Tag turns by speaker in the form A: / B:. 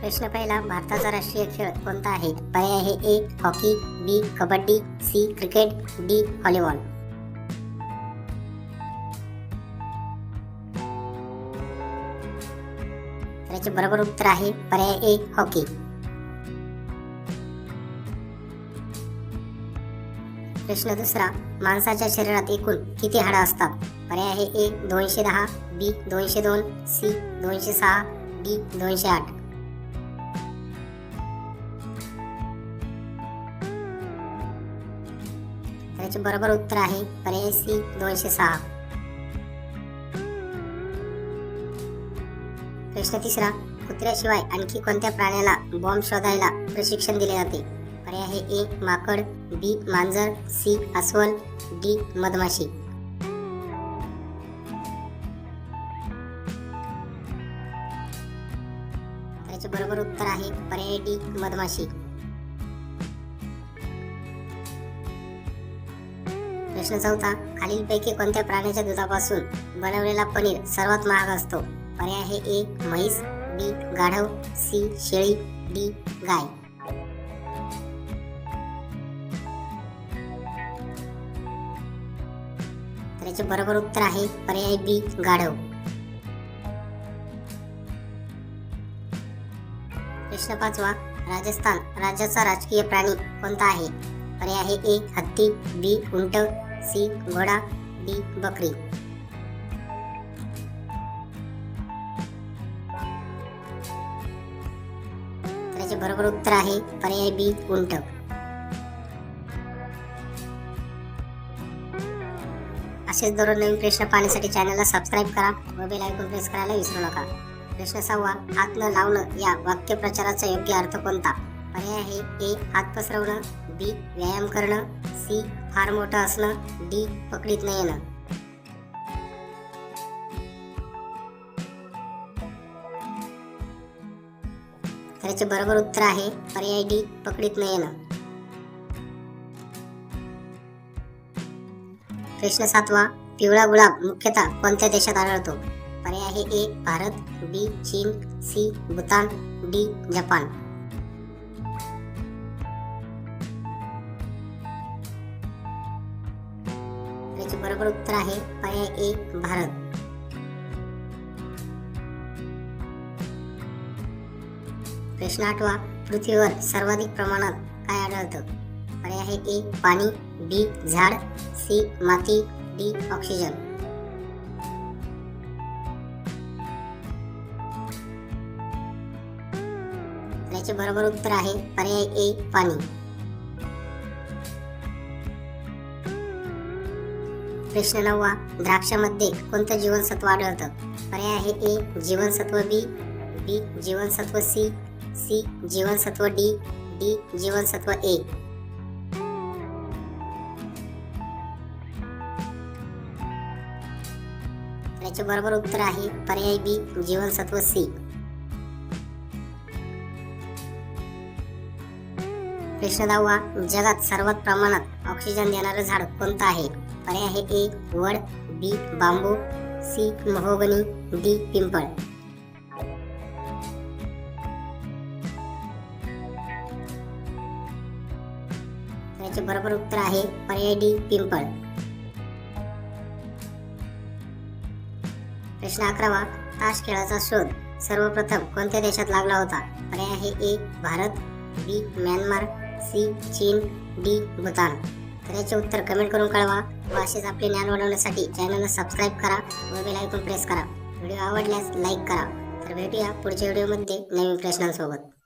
A: प्रश्न पहिला भारताचा राष्ट्रीय खेळ कोणता आहे? पर्याय आहे A hockey B kabaddi C cricket D volleyball. याचे बरोबर उत्तर आहे पर्याय ए हॉकी. प्रश्न दुसरा माणसाच्या शरीरात एकूण किती हाडं असतात? पर्याय आहे ए दोनशे दहा बी दोनशे दोन सी दोनशे सहा डी दोनशे आठ. याचे बरोबर उत्तर आहे पर्याय सी दोनशे सहा. प्रश्न तिसरा कुत्र्याशिवाय आणखी कोणत्या प्राण्याला बॉम्ब शोधायला प्रशिक्षण दिले जाते? पर्याय आहे ए माकड बी मांजर सी अस्वल डी मधमाशी. त्याचे बरोबर उत्तर आहे पर्याय डी मधमाशी. प्रश्न चौथा खालीलपैकी कोणत्या प्राण्याच्या दुधापासून बनवलेला पनीर सर्वात महाग असतो? पर्याय आहे ए म्हैस बी गाढव सी शेळी डी गाय. तर याचे बरोबर उत्तर आहे पर्याय बी गाढव. प्रश्न पाचवा राजस्थान राज्याचा राजकीय प्राणी कोणता आहे? पर्याय आहे ए हत्ती बी उंट सी घोडा डी बकरी. त्याचे बरोबर उत्तर आहे पर्याय बी उंट असेच दररोज नवीन प्रश्न पाहण्यासाठी चॅनलला सबस्क्राईब करा व बेल आयकॉन प्रेस करायला विसरू नका. प्रश्न सहावा हात न लावणं या वाक्यप्रचाराचा योग्य अर्थ कोणता? पर्याय आहे ए हात पसरवणं बी व्यायाम करणं सी फार मोठं असणं डी पकडीत नाही येणं त्याचे बरोबर उत्तर आहे पर्याय डी पकडीत नाही येणं प्रश्न सातवा पिवळा गुलाब मुख्यतः कोणत्या देशात आढळतो? पर्याय आहे ए भारत बी चीन सी भूतान डी जपान. याचे बरोबर उत्तर आहे पर्याय ए भारत. प्रश्न आठवा पृथ्वीवर सर्वाधिक प्रमाणात काय आढळतं? पर्याय आहे ए पाणी बी झाड सी माती डी ऑक्सिजन. याचे बरोबर उत्तर आहे पर्याय ए पाणी. प्रश्न नववा द्राक्षामध्ये कोणतं जीवनसत्व आढळतं? पर्याय आहे ए जीवनसत्व बी बी जीवनसत्व सी सी जीवनसत्व डी डी जीवनसत्व ए. याचे बरोबर उत्तर आहे पर्याय बी जीवनसत्व सी. प्रश्न दहावा जगात सर्वात प्रमाणात ऑक्सिजन देणारं झाड कोणतं आहे? पर्याय आहे ए वड B bamboo C mahogany D पिंपळ. याचे बरोबर उत्तर आहे पर्याय डी पिंपळ. प्रश्न अकरावा ताश खेळाचा शोध. सर्वप्रथम कोणत्या देशात लागला होता? पर्याय आहे A Bharat B Myanmar C चीन डी भूतान. तर याचे उत्तर कमेंट करून कळवा व असेच आपले ज्ञान वाढवण्यासाठी चॅनलला सबस्क्राईब करा व बेल आयकॉन प्रेस करा. व्हिडिओ आवडल्यास लाईक करा. तर भेटूया पुढच्या व्हिडिओमध्ये नवीन प्रश्नांसोबत.